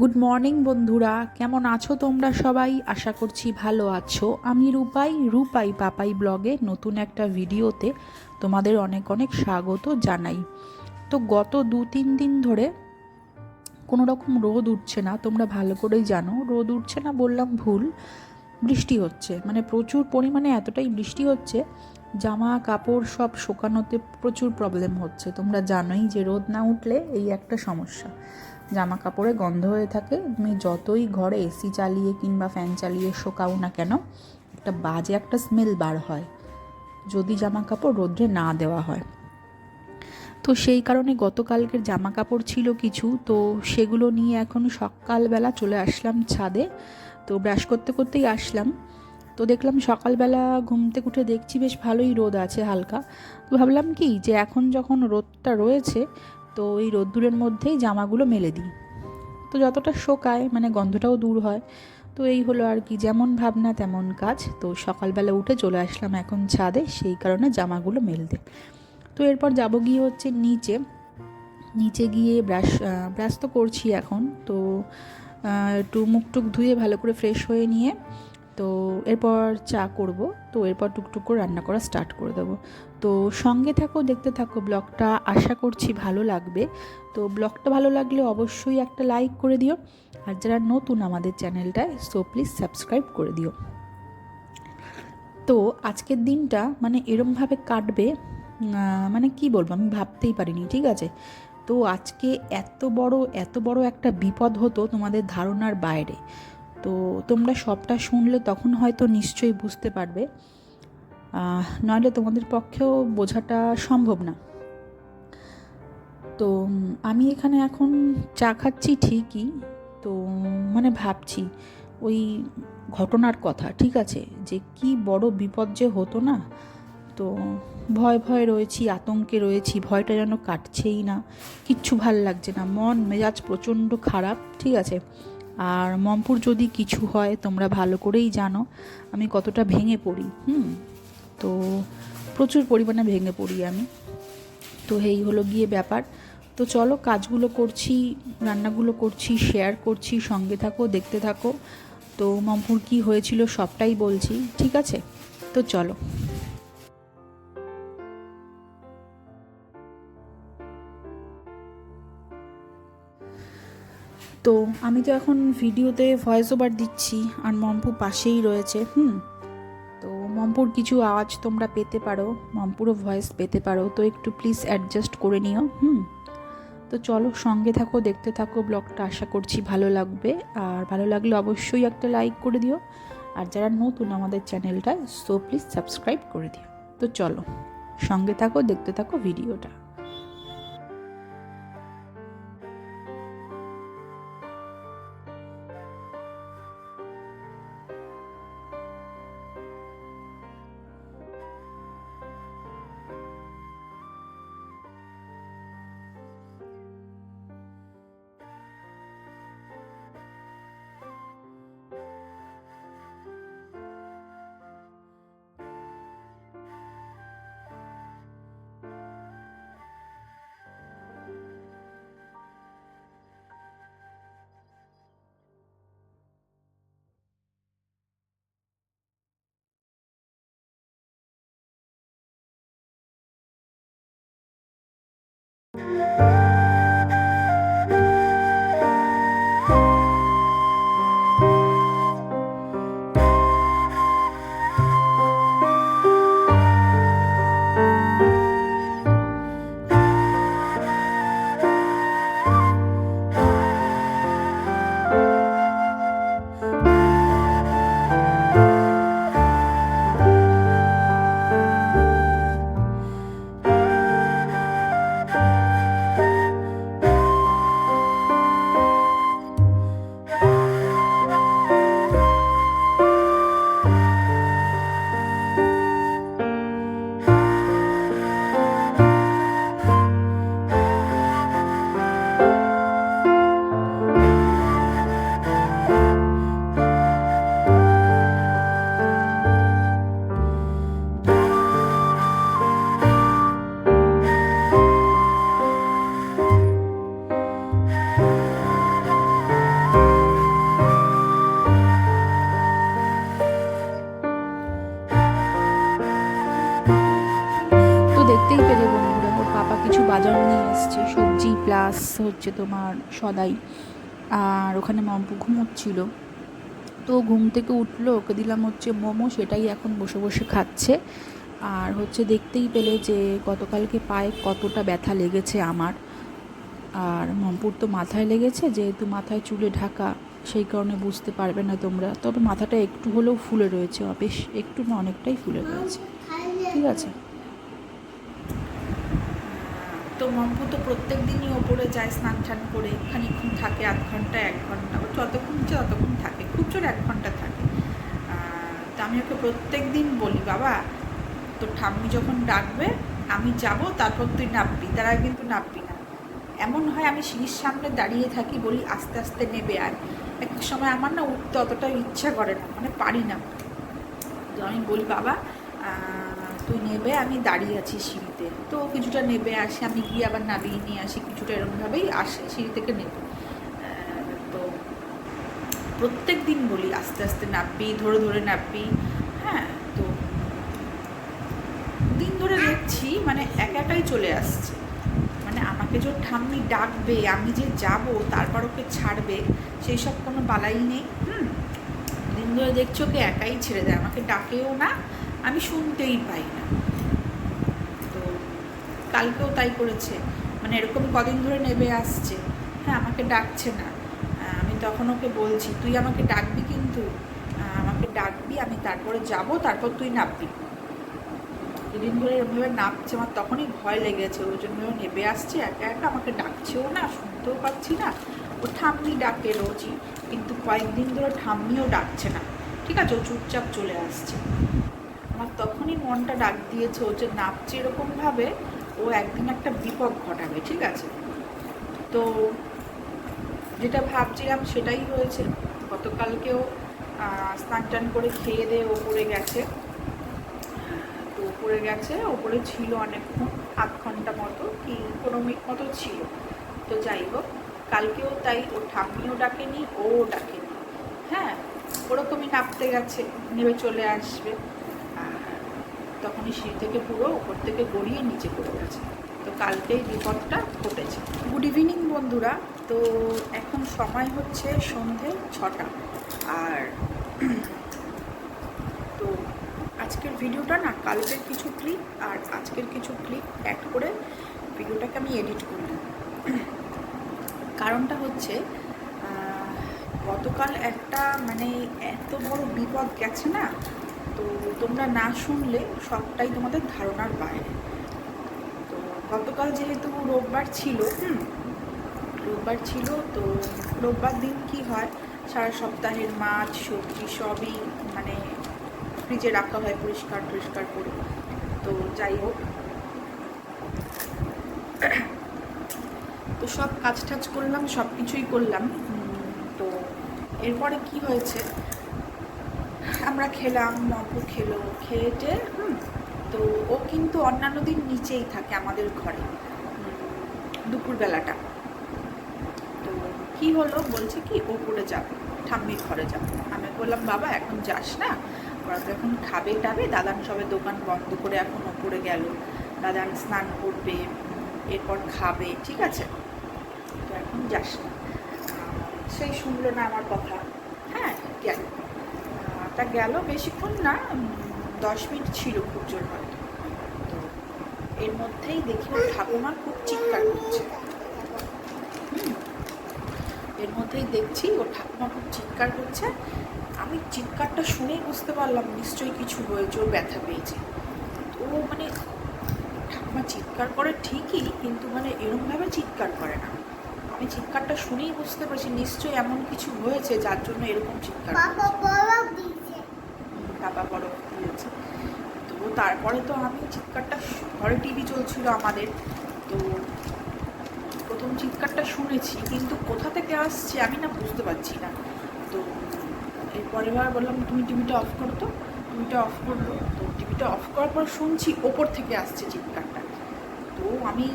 Good morning বন্ধুরা। কেমন আছো তোমরা সবাই? আশা করছি ভালো আছো। আমি রূপাই রূপাই পাপাই ব্লগে নতুন একটা ভিডিওতে তোমাদের অনেক অনেক স্বাগত জানাই। তো গত দু তিন দিন ধরে কোনো রকম রোদ উঠছে না, তোমরা ভালো করেই জানো। রোদ উঠছে না বললাম ভুল, বৃষ্টি হচ্ছে। মানে প্রচুর পরিমাণে এতটাই বৃষ্টি হচ্ছে, জামা কাপড় সব শোকানোতে প্রচুর প্রবলেম হচ্ছে। তোমরা জানোই যে রোদ না উঠলে এই একটা সমস্যা। জামা কাপড়ে গন্ধ হয়ে থাকে। তুমি যতই ঘরে এসি চালিয়ে কিংবা ফ্যান চালিয়ে শোকাও না কেন, একটা বাজে একটা স্মেল বার হয়, যদি জামা কাপড় রোদ্রে না দেওয়া হয়। তো সেই কারণে গতকালকের জামা কাপড় ছিল কিছু, তো সেগুলো নিয়ে এখন সকালবেলা চলে আসলাম ছাদে। তো ব্রাশ করতে করতেই আসলাম। তো দেখলাম সকালবেলা ঘুম থেকে উঠে দেখছি বেশ ভালোই রোদ আছে হালকা। তো ভাবলাম কি যে এখন যখন রোদটা রয়েছে তো এই রোদ্দুরের মধ্যেই জামাগুলো মেলে দিই। তো যতটা শোকায় মানে গন্ধটাও দূর হয়। তো এই হলো আর কি, যেমন ভাবনা তেমন কাজ। তো সকালবেলা উঠে চলে আসলাম এখন ছাদে, সেই কারণে জামাগুলো মেলতে। তো এরপর যাব গিয়ে হচ্ছে নিচে। নিচে গিয়ে ব্রাশ ব্রাশ তো করছি এখন। তো একটু মুখ টুক ধুয়ে ভালো করে ফ্রেশ হয়ে নিয়ে, তো এরপর চা করব। তো এরপর টুকটুক করে রান্না করা স্টার্ট করে দেবো। তো সঙ্গে থাকো, দেখতে থাকো ব্লগটা। আশা করছি ভালো লাগবে। তো ব্লগটা ভালো লাগলে অবশ্যই একটা লাইক করে দিও। আর যারা নতুন আমাদের চ্যানেলটায় সো প্লিজ সাবস্ক্রাইব করে দিও। তো আজকের দিনটা মানে এরমভাবে কাটবে মানে কি বলব, আমি ভাবতেই পারিনি, ঠিক আছে? তো আজকে এত বড় এত বড় একটা বিপদ হতো তোমাদের ধারণার বাইরে। তো তোমরা সবটা শুনলে তখন হয়তো নিশ্চয়ই বুঝতে পারবে। নইলে তোমাদের পক্ষেও বোঝাটা সম্ভব না। তো আমি এখানে এখন চা খাচ্ছি ঠিকই, তো মানে ভাবছি ওই ঘটনার কথা, ঠিক আছে? যে কি বড় বিপদ যে হতো না, তো ভয় ভয় রয়েছি, আতঙ্কে রয়েছি, ভয়টা যেন কাটছেই না, কিচ্ছু ভালো লাগছে না, মন মেজাজ প্রচণ্ড খারাপ, ঠিক আছে? আর মমপুর যদি কিছু হয়, তোমরা ভালো করেই জানো, আমি কতটা ভেঙে পড়ি, হুম? তো প্রচুর পরিমাণে ভেঙে পড়ি আমি। তো এই হলো গিয়ে ব্যাপার। তো চলো কাজগুলো করছি, রান্নাগুলো করছি শেয়ার করছি, সঙ্গে থাকো, দেখতে থাকো। তো মমপুর কী হয়েছিল সবটাই বলছি, ঠিক আছে? তো চলো। তো আমি তো এখন ভিডিওতে ভয়েস ওভার দিচ্ছি, আর মম্পু পাশেই রয়েছে, হুম? মম্পুর কিছু আওয়াজ তোমরা পেতে পারো, মম্পুরও ভয়েস পেতে পারো, তো একটু প্লিজ অ্যাডজাস্ট করে নিও, হুম? তো চলো সঙ্গে থাকো, দেখতে থাকো, ব্লগটা আশা করছি ভালো লাগবে। আর ভালো লাগলে অবশ্যই একটা লাইক করে দিও। আর যারা নতুন আমাদের চ্যানেলটা সো প্লিজ সাবস্ক্রাইব করে দিও। তো চলো, সঙ্গে থাকো, দেখতে থাকো ভিডিওটা। হচ্ছে তোমার সদাই। আর ওখানে মম্পু ঘুমোচ্ছিল। তো ঘুম থেকে উঠল, ওকে দিলাম হচ্ছে মোমো, সেটাই এখন বসে বসে খাচ্ছে। আর হচ্ছে দেখতেই পেলে যে গতকালকে পায়ে কতটা ব্যথা লেগেছে আমার। আর মম্পুর তো মাথায় লেগেছে, যেহেতু মাথায় চুলে ঢাকা, সেই কারণে বুঝতে পারবে না তোমরা। তবে মাথাটা একটু হলেও ফুলে রয়েছে বেশ একটু না, অনেকটাই ফুলে রয়েছে। ঠিক আছে তো মম্পু তো প্রত্যেক দিনই ওপরে যায় স্নান টান করে খানিক্ষণ থাকে, আধ ঘণ্টা, এক ঘণ্টা, ও যতক্ষণ ইচ্ছে ততক্ষণ থাকে, খুব জোর এক ঘণ্টা থাকে। তো আমি ওকে প্রত্যেক দিন বলি, বাবা, তোর ঠাম্মি যখন ডাকবে, আমি যাব, তারপর তুই নামবি। তার আগে কিন্তু নামবি না। এমন হয় আমি সিঁড়ির সামনে দাঁড়িয়ে থাকি বলি, আস্তে আস্তে নেবে আর। এক সময় আমার না উঠতে অতটা ইচ্ছা করে না মানে পারি না। তো আমি বলি, বাবা তুই নেবে, আমি দাঁড়িয়ে আছি সিঁড়িতে। তো কিছুটা নেবে, আসে, আমি গিয়ে আবার নামিয়ে নিয়ে আসি, কিছুটা এরকমভাবেই আসে, সিঁড়ি থেকে নেবে। তো প্রত্যেক দিন বলি, আস্তে আস্তে নামবি ধরে ধরে নামবি হ্যাঁ তো দিন ধরে দেখছি মানে একা একাই চলে আসছে। মানে আমাকে যে ঠাম্মি ডাকবে, আমি যে যাব, তারপর ওকে ছাড়বে, সেই সব কোনো বালাই নেই, হুম? দিন ধরে দেখছি ওকে একাই ছেড়ে দেয়, আমাকে ডাকেও না আমি শুনতেই পাই না। তো কালকেও তাই করেছে। মানে এরকম কদিন ধরে নেবে আসছে। হ্যাঁ আমাকে ডাকছে না। আমি তখন ওকে বলছি, তুই আমাকে ডাকবি কিন্তু? আমাকে ডাকবি, আমি তারপরে যাব, তারপর তুই নামবি। দুদিন ধরে এরকমভাবে নাপছে আমার তখনই ভয় লেগেছে। ওই জন্য নেবে আসছে, একা একা আমাকে ডাকছেও না, শুনতেও পাচ্ছি না। ও ঠাম্মি ডাকে রোজই, কিন্তু কয়েকদিন ধরে ঠাম্মিও ডাকছে না। ঠিক আছে, ও চুপচাপ চলে আসছে। আমার তখনই মনটা ডাক দিয়েছে, ও যে নাচছে এরকমভাবে ও একদিন একটা বিপদ ঘটাবে, ঠিক আছে? তো যেটা ভাবছিলাম সেটাই হয়েছে। গতকালকেও স্নান টান করে খেয়ে দিয়ে ওপরে গেছে। তো ওপরে গেছে, ওপরে ছিল অনেকক্ষণ, আধ ঘণ্টা মতো, কি কোনো মিনিট মতো ছিল। তো যাই হোক, কালকেও তাই, ও ঠাম্মিও ডাকেনি, ও ডাকেনি। হ্যাঁ ওরকমই নাপতে গেছে, নেমে চলে আসবে। তখনই সিঁড়ি থেকে পুরো ওপর থেকে গড়িয়ে নিচে পড়ে গেছে। তো কালকেই বিপদটা ঘটেছে। গুড ইভিনিং বন্ধুরা। তো এখন সময় হচ্ছে সন্ধে ছটা। আর তো আজকের ভিডিওটা না, কালকের কিছু ক্লিপ আর আজকের কিছু ক্লিপ অ্যাড করে ভিডিওটাকে আমি এডিট করলাম কারণটা হচ্ছে গতকাল একটা মানে এত বড় বিপদ গেছে না তো তোমরা না শুনলে সবটাই তোমাদের ধারণার বাইরে। তো গতকাল যেহেতু রোববার ছিল, হুম, রোববার ছিল, তো রোববার দিন কি হয়? সারা সপ্তাহের মাছ, সবজি সবই মানে ফ্রিজে রাখা হয় পরিষ্কার পরিষ্কার করে। তো যাই হোক। তো সব কাজ টাজ করলাম সব কিছুই করলাম তো এরপরে কি হয়েছে? আমরা খেলাম মপু খেলো, খেয়েটে, হুম, তো ও কিন্তু অন্যান্য দিন নিচেই থাকে আমাদের ঘরে দুপুরবেলাটা। তো কি হলো? বলছে কি ওপরে যাবে ঠাম্মির ঘরে যাব আমি বললাম, বাবা, এখন যাস না? ওরা তো এখন খাবে টাবে, দাদান সবে দোকান বন্ধ করে এখন ওপরে গেল। দাদান স্নান করবে, এরপর খাবে, ঠিক আছে? তো এখন যাস না। সেই শুনলো না আমার কথা। হ্যাঁ তা গেল বেশিক্ষণ না দশ মিনিট ছিল খুব জোর হয়তো। তো এর মধ্যেই দেখি ওর ঠাকুমা খুব চিৎকার করছে। এর মধ্যেই দেখছি ও ঠাকুমা খুব চিৎকার করছে। আমি চিৎকারটা শুনেই বুঝতে পারলাম নিশ্চয়ই কিছু হয়েছে ওর ব্যথা পেয়েছে। তো ও মানে ঠাকুমা চিৎকার করে ঠিকই কিন্তু মানে এরমভাবে চিৎকার করে না। আমি চিৎকারটা শুনেই বুঝতে পারছি নিশ্চয়ই এমন কিছু হয়েছে যার জন্য এরকম চিৎকার বাবা বরফ দিয়েছে। তো তারপরে তো আমি চিৎকারটা ঘরে টিভি চলছিল আমাদের। তো প্রথম চিৎকারটা শুনেছি, কিন্তু কোথা থেকে আসছে আমি না বুঝতে পারছি না। তো এরপরে বার বললাম, তুমি টিভিটা অফ করো তো। টিভিটা অফ করল। তো টিভিটা অফ করার পর শুনছি ওপর থেকে আসছে চিৎকারটা। তো আমি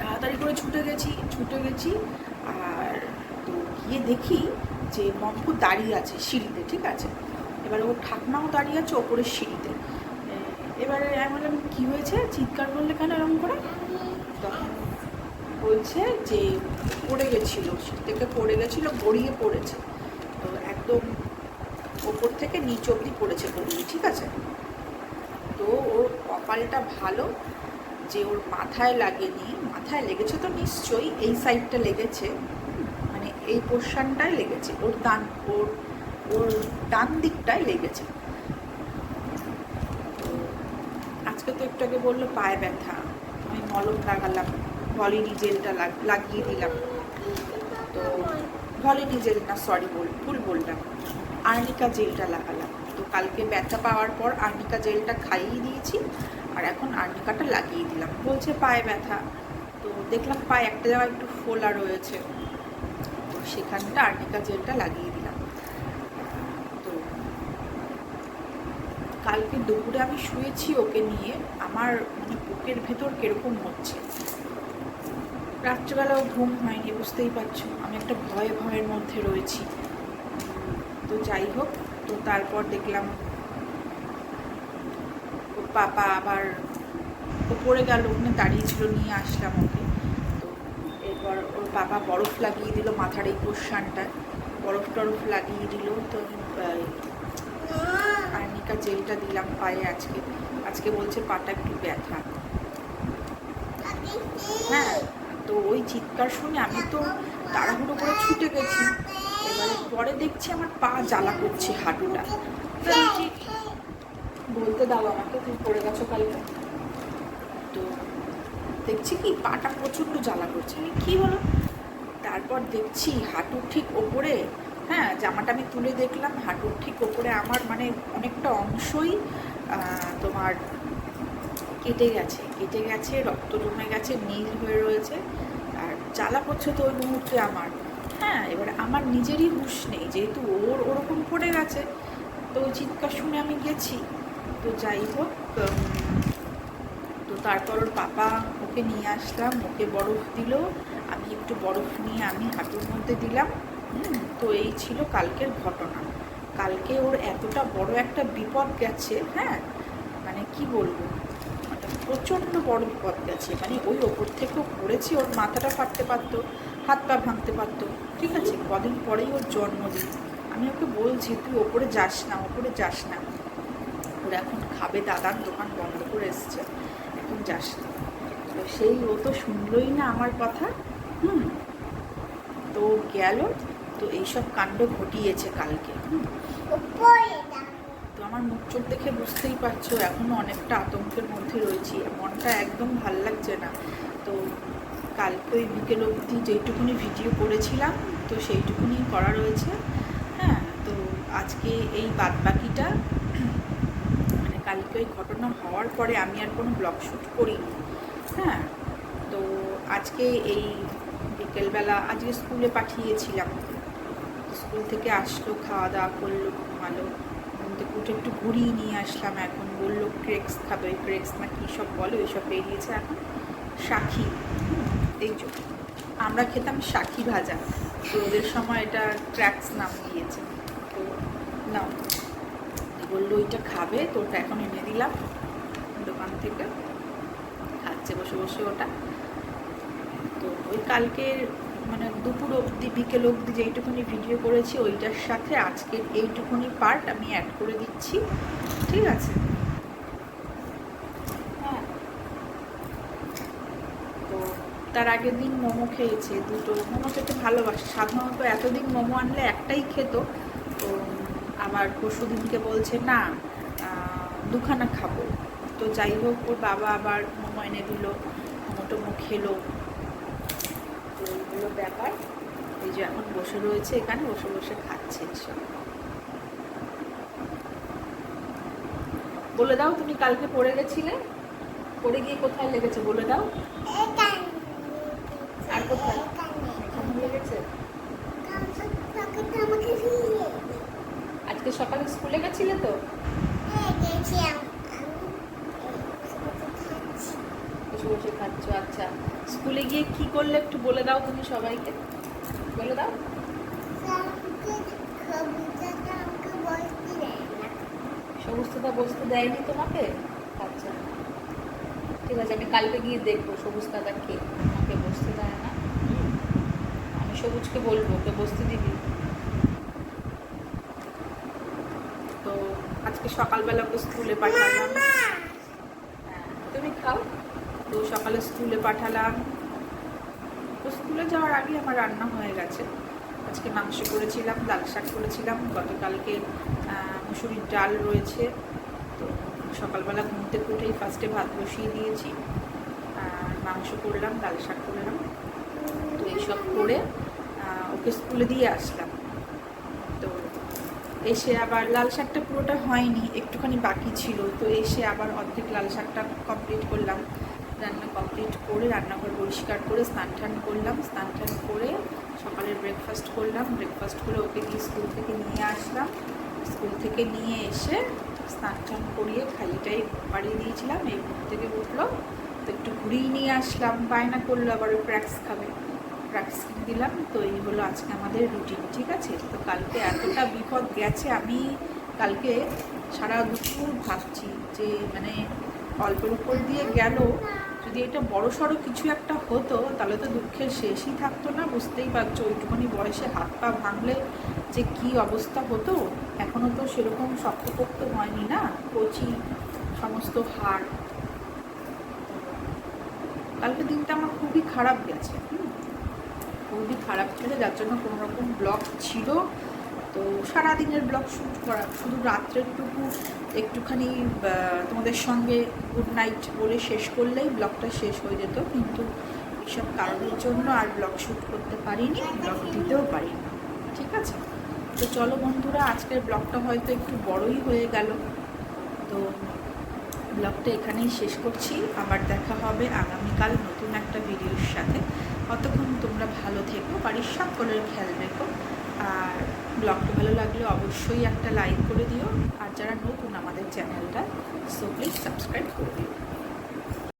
তাড়াতাড়ি করে ছুটে গেছি ছুটে গেছি। আর তো গিয়ে দেখি যে মম্পু দাঁড়িয়ে আছে সিঁড়িতে, ঠিক আছে? এবারে ওর ঠাকমাও দাঁড়িয়ে আছে ওপরের সিঁড়িতে। এবারে আমি বললাম, কী হয়েছে? চিৎকার করলে কেন এরকম করে? বলছে যে, পড়ে গেছিল থেকে পড়ে গেছিল, গড়িয়ে পড়েছে। তো একদম ওপর থেকে নিচ অবধি পড়েছে গড়িয়ে, ঠিক আছে? তো ওর কপালটা ভালো, যে ওর মাথায় লাগেনি, মাথায় লেগেছে তো নিশ্চয়ই, এই সাইডটা লেগেছে মানে এই পোর্শনটায় লেগেছে। ওর ডান ওর ওর ডান দিকটায় লেগেছে। আজকে তো একটু আগে বলল, পায়ে ব্যথা। আমি মলম লাগালাম ভলিনি জেলটা লাগ- লাগিয়ে দিলাম। তো ভলিনি জেল না সরি বল, ভুল বললাম। আর্নিকা জেলটা লাগালাম। তো কালকে ব্যথা পাওয়ার পর আর্নিকা জেলটা খাইয়ে দিয়েছি, আর এখন আর্নিকাটা লাগিয়ে দিলাম। বলছে পায়ে ব্যথা। তো দেখলাম পায়ে একটা জায়গায় একটু ফোলা রয়েছে। তো সেখানটা আর্নিকা জেলটা লাগিয়ে দিলাম তো কালকে দুপুরে আমি শুয়েছি ওকে নিয়ে। আমার মানে বুকের ভেতর কীরকম হচ্ছে। রাত্রেবেলাও ঘুম হয়নি, বুঝতেই পারছ। আমি একটা ভয়ে ভয়ের মধ্যে রয়েছি। তো যাই হোক, তো তারপর দেখলাম পাপা আবার ও পড়ে গেল, ওখানে দাঁড়িয়েছিল নিয়ে আসলাম ওকে। তো এরপর ওর বাবা বরফ লাগিয়ে দিল মাথার এই পোর্শনটায়। বরফ টরফ লাগিয়ে দিল, তো আর্নিকা জেলটা দিলাম পায়ে আজকে। আজকে বলছে পাটা একটু ব্যথা। হ্যাঁ তো ওই চিৎকার শুনে আমি তো তাড়াহুড়ো করে ছুটে গেছি। এবারে পরে দেখছি আমার পা জ্বালা করছে হাঁটুটা। বলতে দাও আমাকে, তুমি পড়ে গেছো কালকে। তো দেখছি কি, পাটা প্রচণ্ড জ্বালা করছে। কী হলো তারপর দেখছি হাঁটুর ঠিক ওপরে হ্যাঁ জামাটা আমি তুলে দেখলাম হাঁটুর ঠিক ওপরে আমার মানে অনেকটা অংশই তোমার কেটে গেছে কেটে গেছে রক্ত জমে গেছে নীল হয়ে রয়েছে আর জ্বালা করছে তো ওই মুহূর্তে আমার। হ্যাঁ এবার আমার নিজেরই হুঁশ নেই যেহেতু ওর ওরকম পড়ে গেছে তো ওই চিৎকার শুনে আমি গেছি। তো যাই হোক তো তারপর ওর পাপা ওকে নিয়ে আসলাম ওকে বরফ দিল আমি একটু বরফ নিয়ে আমি হাঁটুর মধ্যে দিলাম হুম, তো এই ছিল কালকের ঘটনা। কালকে ওর এতটা বড় একটা বিপদ গেছে হ্যাঁ? মানে কি বলব? মানে প্রচণ্ড বড় বিপদ গেছে। মানে ওই ওপর থেকেও পড়েছে, ওর মাথাটা ফাটতে পারতো, হাত পা ভাঙতে পারতো। ঠিক আছে? কদিন পরেই ওর জন্মদিন। আমি ওকে বলছি, তুই ওপরে যাস না, ওপরে যাস না। ওর এখন খাবে দাদার দোকান বন্ধ করে এসছে, এখন যাস না। তো সেই ও তো শুনলই না আমার কথা, হুম? তো গেল তো এইসব কাণ্ড ঘটিয়েছে কালকে। তো আমার মুখ চোখ দেখে বুঝতেই পারছ এখনও অনেকটা আতঙ্কের মধ্যে রয়েছি। মনটা একদম ভালো লাগছে না। তো কালকে ওই বিকেল অবধি যেইটুকুনি ভিডিও করেছিলাম, তো সেইটুকুনি করা রয়েছে। হ্যাঁ তো আজকে এই বাদ বাকিটা মানে কালকে ওই ঘটনা হওয়ার পরে আমি আর কোনো ব্লগ শ্যুট করিনি। হ্যাঁ তো আজকে এই বিকেলবেলা, আজকে স্কুলে পাঠিয়েছিলাম। স্কুল থেকে আসলো খাওয়া দাওয়া করল ঘুমালো। ঘুম থেকে উঠে একটু ঘুরিয়ে নিয়ে আসলাম এখন। বলল ক্রেক্স খাবে ক্রেক্স না কী সব বলো এইসব বেরিয়েছে এখন হুম, এই আমরা খেতাম সাক্ষী ভাজা। তো ওদের সময় এটা ক্র্যাক্স নাম দিয়েছে। তো নাও। বলল ওইটা খাবে তো ওটা এখন এনে দিলাম দোকান থেকে। খাচ্ছে বসে বসে ওটা। তো ওই কালকের মানে দুপুর অবধি বিকেল অবধি যেইটুকুনি ভিডিও করেছি ওইটার সাথে আজকের এইটুকুনি পার্ট আমি অ্যাড করে দিচ্ছি। ঠিক আছে? হ্যাঁ। তো তার আগের দিন মোমো খেয়েছে দুটো। মোমো খেতে ভালোবাসে। সাধারণত এতদিন মোমো আনলে একটাই খেত। তো আবার পরশু দিনকে বলছে না দুখানা খাব। তো যাই হোক ওর বাবা আবার মোমো এনে দিল মোমো টোমো খেলো। তো ব্যাপার। এই যে এখন বসে রয়েছে এখানে, বসে বসে খাচ্ছে বলে দাও তুমি কালকে পড়ে গেছিলে? পড়ে গিয়ে কোথায় লেগেছে বলে দাও। আর কোথায়? লেগেছে? আজকে সকালে স্কুলে গেছিলে তো বসে বসে খাচ্ছ আচ্ছা স্কুলে গিয়ে কি করলে একটু বলে দাও তুমি সবাইকে? বলে দাও। সবুজটা বসতে দেয়নি তোমাকে? আচ্ছা। ঠিক আছে আমি কালকে গিয়ে দেখব সবুজ দাদা কে আমাকে বসতে দেয় না। আমি সবুজকে বলব ওকে বসতে দিবি। তো আজকে সকালবেলা ওকে স্কুলে পাঠালাম। হ্যাঁ, তুমি খাও। তো সকালে স্কুলে পাঠালাম। তো স্কুলে যাওয়ার আগে আমার রান্না হয়ে গেছে। আজকে মাংস করেছিলাম লাল শাক করেছিলাম, গতকালকে মুসুরির ডাল রয়েছে। তো সকালবেলা ঘুম থেকে উঠেই ফার্স্টে ভাত বসিয়ে দিয়েছি। মাংস করলাম, ডাল শাক করলাম। তো এইসব করে ওকে স্কুলে দিয়ে আসলাম। তো এসে আবার লাল শাকটা পুরোটা হয়নি, একটুখানি বাকি ছিল। তো এসে আবার অর্ধেক লাল শাকটা কমপ্লিট করলাম। রান্না কমপ্লিট করে রান্নাঘর পরিষ্কার করে স্নান টান করলাম। স্নান টান করে সকালের ব্রেকফাস্ট করলাম। ব্রেকফাস্ট করে ওকে দিয়ে স্কুল থেকে নিয়ে আসলাম। স্কুল থেকে নিয়ে এসে স্নান টান করিয়ে খালিটাই বাড়িয়ে দিয়েছিলাম। এই ঘুম থেকে উঠল। তো একটু ঘুরিয়ে নিয়ে আসলাম। বায়না করল আবার ওই প্র্যাক্স খাবে। ক্র্যাক্স কিনে দিলাম। তো এই হলো আজকে আমাদের রুটিন ঠিক আছে? তো কালকে এতটা বিপদ গেছে, আমি কালকে সারা দুপুর ভাবছি যে মানে অল্পের উপর দিয়ে গেল, যদি এটা বড় সড়ো কিছু একটা হতো, তাহলে তো দুঃখের শেষই থাকতো না, বুঝতেই পারছ ওইটুখানি বয়সে হাত পা ভাঙলে যে কি অবস্থা হতো এখনও তো সেরকম শক্তপোক্ত হয়নি না, কচি, সমস্ত হাড় কালকে দিনটা আমার খুবই খারাপ গেছে। খুবই খারাপ ছিল, যার জন্য কোনো রকম ব্লগ ছিল তো সারাদিনের ব্লগ শ্যুট করা, শুধু রাত্রেরটুকু একটুখানি তোমাদের সঙ্গে গুড নাইট বলে শেষ করলেই ব্লগটা শেষ হয়ে যেত, কিন্তু এইসব কারণের জন্য আর ব্লগ শ্যুট করতে পারিনি, ব্লগ দিতেও পারিনি। ঠিক আছে? তো চলো বন্ধুরা, আজকের ব্লগটা হয়তো একটু বড়ই হয়ে গেল। তো ব্লগটা এখানেই শেষ করছি। আবার দেখা হবে আগামীকাল নতুন একটা ভিডিওর সাথে। ততক্ষণ তোমরা ভালো থেকো, বাড়ির সকলের খেয়াল রেখো। আর ব্লগটা ভালো লাগলে অবশ্যই একটা লাইক করে দিও। আর যারা নতুন আমাদের চ্যানেলটা সো প্লিজ সাবস্ক্রাইব করে দিও।